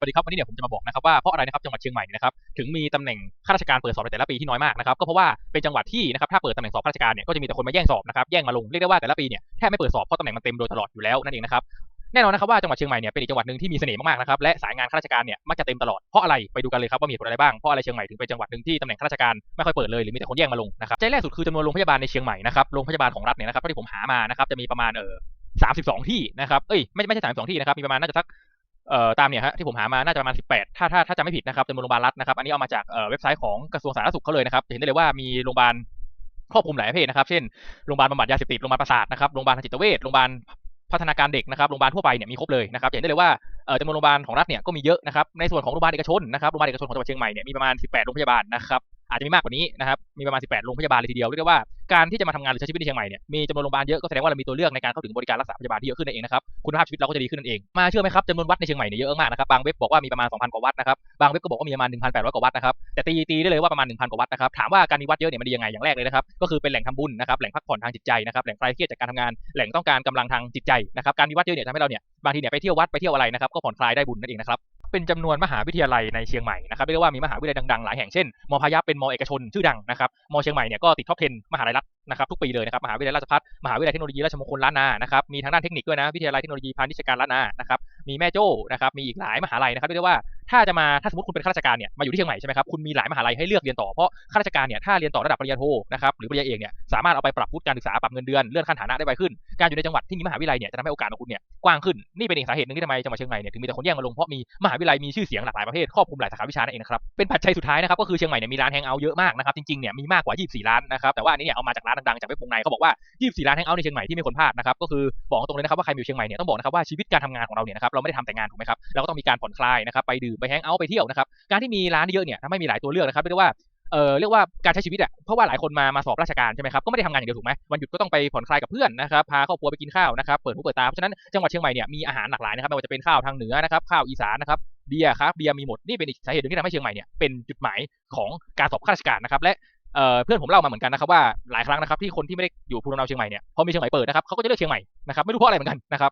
สวัสดีครับวันนี้เนี่ยผมจะมาบอกนะครับว่าเพราะอะไรนะครับจังหวัดเชียงใหม่นี่นะครับถึงมีตำแหน่งข้าราชการเปิดสอบในแต่ละปีที่น้อยมากนะครับก็เพราะว่าเป็นจังหวัดที่นะครับถ้าเปิดตำแหน่งสอบข้าราชการเนี่ยก็จะมีแต่คนมาแย่งสอบนะครับแย่งมาลงเรียกได้ว่าแต่ละปีเนี่ยแทบไม่เปิดสอบเพราะตำแหน่งมันเต็มโดยตลอดอยู่แล้วนั่นเองนะครับแน่นอนนะครับว่าจังหวัดเชียงใหม่เนี่ยเป็นอีกจังหวัดหนึ่งที่มีเสน่ห์มากๆนะครับและสายงานข้าราชการเนี่ยมักจะเต็มตลอดเพราะอะไรไปดูกันเลยครับว่ามีผลอะไรบ้างเพราะอะไรเชียงใหม่ถึงเป็นจังหวัดหนึ่งที่ตำแหน่งข้าราชการไม่ค่อยเปิดเลยหรือมีแต่คนแย่งมาลงนะครับใจแรกสุดคือจำนวนโรงพยาบาลในเชียงใหม่นะครับโรงพยาบาลของรัฐเนี่ยนะครับที่ผมหามานะครับจะมีประมาณเออสามสิบสองที่นะครับ เอ้ยไม่ไม่ใช่สามสิบสองที่นะครับ มีประมาณน่าจะสัก เอ่อตามเนี่ยฮะที่ผมหามาน่าจะประมาณ 18 ถ้าถ้าถ้าจำไม่ผิดนะครับจำนวนโรงพยาบาลรัฐนะครับอันนี้เอามาจากเอ่อเว็บไซต์ของกระทรวงสาธารณสุขเขาเลยนะครับจะเห็นได้เลยว่ามีโรงพยาบาลครอบคลุมหลายประเภทนะครับ เช่นโรงพยาบาลบำบัดยาเสพติดโรงพยาบาลประสาทนะครับโรงพยาบาลทางจิตเวชโรงพยาบาลพัฒนาการเด็กนะครับโรงพยาบาลทั่วไปเนี่ยมีครบเลยนะครับเห็นได้เลยว่าเอ่อจำนวนโรงพยาบาลของรัฐเนี่ยก็มีเยอะนะครับในส่วนของโรงพยาบาลเอกชนนะครับโรงพยาบาลเอกชนของจังหวัดเชียงใหม่เนี่ยมีประมาณ 18 โรงพยาบาลนะครับ อาจจะมีมากกว่านี้นะครับ มีประมาณ 18 โรงพยาบาลเลยทีเดียว เรียกได้ว่าการที่จะมาทำงานหรือใช้ชีวิตในเชียงใหม่เนี่ย มีจำนวนโรงพยาบาลเยอะ ก็แสดงว่าเรามีตัวเลือกในการเข้าถึงบริการรักษาพยาบาลที่เยอะขึ้นนั่นเองนะครับ คุณภาพชีวิตเราก็จะดีขึ้นนั่นเอง มาเชื่อไหมครับจำนวนวัดในเชียงใหม่เนี่ยเยอะมากนะครับ บางเว็บบอกว่ามีประมาณ 2,000 กว่าวัดนะครับ บางเว็บก็บอกว่ามีประมาณ 1,800 กว่าวัดนะครับ แต่ตีตีได้เลยว่าประมาณ 1,000 กว่าวัดนะครับ ถามว่าการมีวัดเยอะเนี่ยมันดียังไง อย่างแรกเลยนะครับ ก็คือเป็นแหล่งทำบุญนะครับ แหล่งพักผ่อนทางจิตใจนะครับ แหล่งคลายเครียดจากการทำงาน แหล่งต้องการกำลังทางจิตใจนะครับ การมีวัดเยอะเนี่ยทำให้เราเนี่ยบางทีเนี่ยไปเที่ยววัดไปเที่ยวอะไรนะครับก็ผ่อนคลายได้บุญนั่นเองนะครับ เป็นจำนวนมหาวิทยาลัยในเชียงใหม่นะครับเรียกได้ว่ามีมหาวิทยาลัยดังๆหลายแห่งเช่นมพายัพเป็นมเอกชนชื่อดังนะครับมเชียงใหม่เนี่ยก็ติดท็อป10มหาลัยรัฐนะครับทุกปีเลยนะครับมหาวิทยาลัยราชภัฏมหาวิทยาลัยเทคโนโลยีราชมงคลล้านนานะครับมีทางด้านเทคนิคด้วยนะวิทยาลัยเทคโนโลยีพาณิชยการล้านนานะครับมีแม่โจ้นะครับมีอีกหลายมหาลัยนะครับเรียกได้ว่า ถ้าจะมาถ้าสมมติคุณเป็นข้าราชการเนี่ยมาอยู่ที่เชียงใหม่ใช่ไหมครับคุณมีหลายมหาลัยให้เลือกเรียนต่อเพราะข้าราชการเนี่ยถ้าเรียนต่อระดับปริญญาโทนะครับหรือปริญญาเอกเนี่ยสามารถเอาไปปรับวุฒิการศึกษาปรับเงินเดือนเลื่อนขั้นฐานะได้ไวขึ้นการอยู่ในจังหวัดที่มีมหาวิทยาลัยเนี่ยจะทำให้โอกาสของคุณเนี่ยกว้างขึ้นนี่เป็นอีกสาเหตุหนึ่งที่ทำไมจังหวัดเชียงใหม่เนี่ยถึงมีแต่คนแย่งมาลงเพราะมีมหาวิทยาลัยมีชื่อเสียงหลากหลายประเภทครอบคลุมหลายสาขาวิชานั่นเองนะครับเป็นปัจจัยสุดท้ายนะครับก็คือเชียงใหม่เนี่ยมีร้านแฮงเอาท์เยอะมากนะครับจริงๆเนี่ยมีมากกว่า 24 ร้านนะครับแต่ว่าอันนี้เนี่ยเอามาจากร้านดังๆจากเว็บวงในเขาบอกว่า 24 ร้านแฮงเอาท์ในเชียงใหม่ที่ไม่ควรพลาดนะครับก็คือบอกตรงเลยนะครับว่าใครอยู่เชียงใหม่เนี่ยต้องบอกนะครับว่าชีวิตการทำงานของเราเนี่ยนะครับเราไม่ได้ทำแต่งานถูกไหมครับเราก็ต้องมีการผ่อนคลายนะครับไปดื่มไปแฮงเอาท์ไปเที่ยวนะครับ การที่มีร้านเยอะเนี่ยทำให้มีหลายตัวเลือกนะครับเรียกว่าเออเรียกว่าการใช้ชีวิตอะเพราะว่าหลายคนมามาสอบราชการใช่ไหมครับก็ไม่ได้ทำงานอย่างเดียวถูกไหมวันหยุดก็ต้องไปผ่อนคลายกับเพื่อนนะครับพาครอบครัวไปกินข้าวนะครับเปิดหูเปิดตาเพราะฉะนั้นจังหวัดเชียงใหม่เนี่ยมีอาหารหลากหลายนะครับไม่ว่าจะเป็นข้าวทางเหนือนะครับข้าวอีสานนะครับเบียร์ครับเบียร์มีหมดนี่เป็นอีกสาเหตุหนึ่งที่ทำให้เชียงใหม่เนี่ยเป็นจุดหมายของการสอบข้าราชการนะครับและเอ่อเพื่อนผมเล่ามาเหมือนกันนะครับว่าหลายครั้งนะครับที่คนที่ไม่ได้อยู่ภูมิลำเนาเชียงใหม่เนี่ยพอมีเชียงใหม่เปิดนะครับเขาก็จะเลือกเชียงใหม่นะครับไม่รู้เพราะอะไรเหมือนกันนะครับ